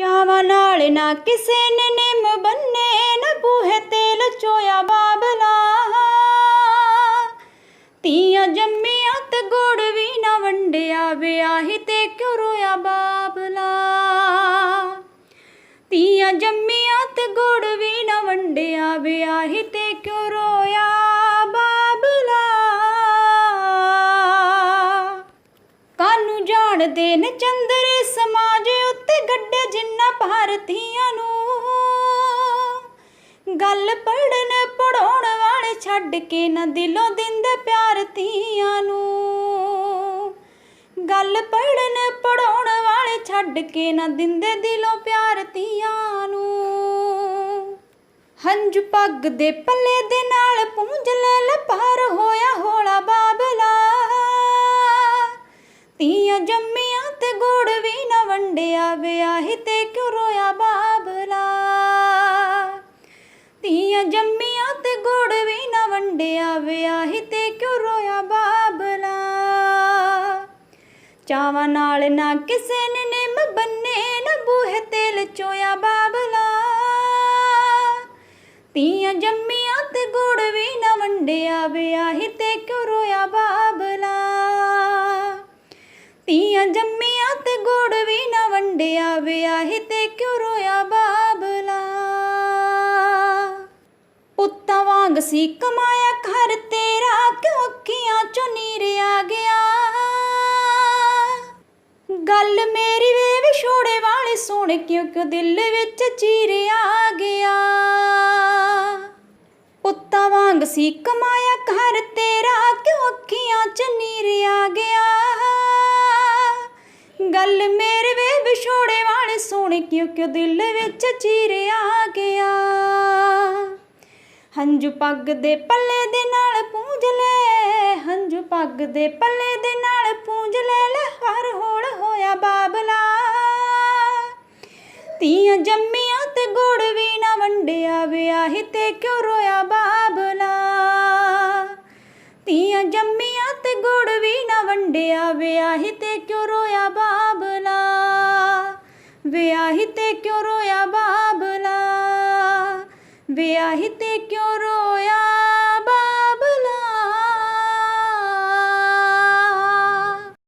ਚਾਵਾਂ ਨਾਲ ਨਾ ਕਿਸੇ ਨੇ ਨਿੰਮ ਬੰਨੇ, ਨਾ ਬੂਹੇ ਤੇਲ ਚੋਇਆ ਬਾਬਲਾ। ਤੀਆਂ ਜੰਮੀਆਂ ਤੇ ਗੁੜ ਵੀ ਨਾ ਵੰਡਿਆ, ਵਿਆਹੀ ਤੇ ਕਿਉਂ ਰੋਇਆ ਬਾਬਲਾ। ਤੀਆਂ ਜੰਮੀਆਂ ਤੇ ਗੁੜ ਵੀ ਨਾ ਵੰਡਿਆ, ਵਿਆਹੀ ਤੇ ਕਿਉਂ ਰੋਇਆ ਬਾਬਲਾ। ਕਾਨੂੰ ਜਾਣਦੇ ਨੇ ਚੰਦਰੇ ਸਮਾਜ ਉੱਤੇ ਗੱਡੇ ਜਿੰਨਾ ਭਾਰਤੀਆਂ ਨੂੰ। ਗੱਲ ਪੜਨ ਪੜਾਉਣ ਵਾਲੇ ਛੱਡ ਕੇ ਨਾ ਦਿਲੋਂ ਦਿੰਦੇ ਪਿਆਰ ਧੀਆਂ ਨੂੰ। ਗੱਲ ਪੜਨ ਪੜਾਉਣ ਵਾਲੇ ਛੱਡ ਕੇ ਨਾ ਦਿੰਦੇ ਦਿਲੋਂ ਪਿਆਰ ਧੀਆਂ ਨੂੰ। ਹੰਝੂ ਪੱਗ ਦੇ ਪੱਲੇ ਦੇ ਨਾਲ ਪੂੰਝ ਲੈ ਲਪਾਰ ਹੋਇਆ ਹੋਲਾ ਬਾਬਲਾ। ਤੀਆਂ ਜੰਮੀਆਂ ਤੇ ਗੁੜ ਵੀ ਨਾ ਵੰਡਿਆ, ਵਿਆਹੀ ਰੋਇਆ ਬਾਬਲਾ। ਤੀਆਂ ਜੰਮੀਆਂ ਤੇ ਗੁੜ ਵੀ ਨਾ ਵੰਡਿਆ ਵਿਆਹੀ ਤੇ ਕਿਉਂ ਰੋਇਆ ਬਾਬਲਾ। ਚਾਵਾਂ ਨਾਲ ਨਾ ਕਿਸੇ ਨੇ ਨਿੰਮ ਬੰਨੇ, ਨਾ ਬੂਹੇ ਤੇਲ ਚੋਇਆ ਬਾਬਲਾ। ਤੀਆਂ ਜੰਮੀਆਂ ਤੇ ਗੁੜ ਵੀ ਨਾ ਵੰਡਿਆ ਵਿਆਹੀ ਤੇ ਕਿਉਂ ਰੋਇਆ ਬਾਬਲਾ। ਤੀਆਂ ਜੰਮੀਆਂ ਤੇ ਗੁੜ ਵੰਡਿਆ, ਵਿਆਹੀ ਤੇ ਕਿਉਂ ਰੋਇਆ ਬਾਬਲਾ? ਪੁੱਤਾਂ ਵਾਂਗ ਸੀ ਕਮਾਇਆ ਘਰ ਤੇਰਾ, ਕਿਉਂ ਅੱਖੀਆਂ ਚੋਂ ਨੀਰ ਆ ਗਿਆ? ਗੱਲ ਮੇਰੀ ਵੇ ਵਿਛੋੜੇ ਵਾਲੇ ਸੁਣ, ਕਿਉਂ ਕਿ ਦਿਲ ਵਿੱਚ ਚੀਰ ਆ ਗਿਆ? ਪੁੱਤਾਂ ਵਾਂਗ ਸੀ ਕਮਾਇਆ ਘਰ ਤੇਰਾ, ਕਿਉਂ ਅੱਖੀਆਂ ਚ ਨੀਰ ਆ ਗਿਆ? ਵਾਲੇ ਕਿਉਂ ਦਿਲ ਵਿੱਚ ਚੀਰ ਆ ਗਿਆ। ਹੰਝੂ ਪੱਗ ਦੇ ਪੱਲੇ ਦੇ ਨਾਲ ਪੂੰਝ ਲੈ, ਹੰਝੂ ਪੱਗ ਦੇ ਪੱਲੇ ਦੇ ਨਾਲ ਪੂੰਝ ਲੈ ਲੈ, ਹਰ ਹੋਇਆ ਬਾਬਲਾ। ਤੀਆਂ ਜੰਮੀਆਂ ਤੇ ਗੁੜ ਵੀ ਨਾ ਵੰਡਿਆ ਵਿਆਹੀ ਤੇ ਕਿਉਂ ਰੋਇਆ ਬਾਬਲਾ। ਤੀਆਂ ਜੰਮੀਆਂ ਤੇ ਗੁੜ ਵੀ ਨਾ ਵੰਡਿਆ ਵਿਆਹੀ ਤੇ ਕਿਉਂ ਰੋਇਆ ਬਾਬਲਾ। ਵਿਆਹੀ ਤੇ ਕਿਉਂ ਰੋਇਆ ਬਾਬਲਾ? ਵਿਆਹੀ ਤੇ ਕਿਉਂ ਰੋਇਆ?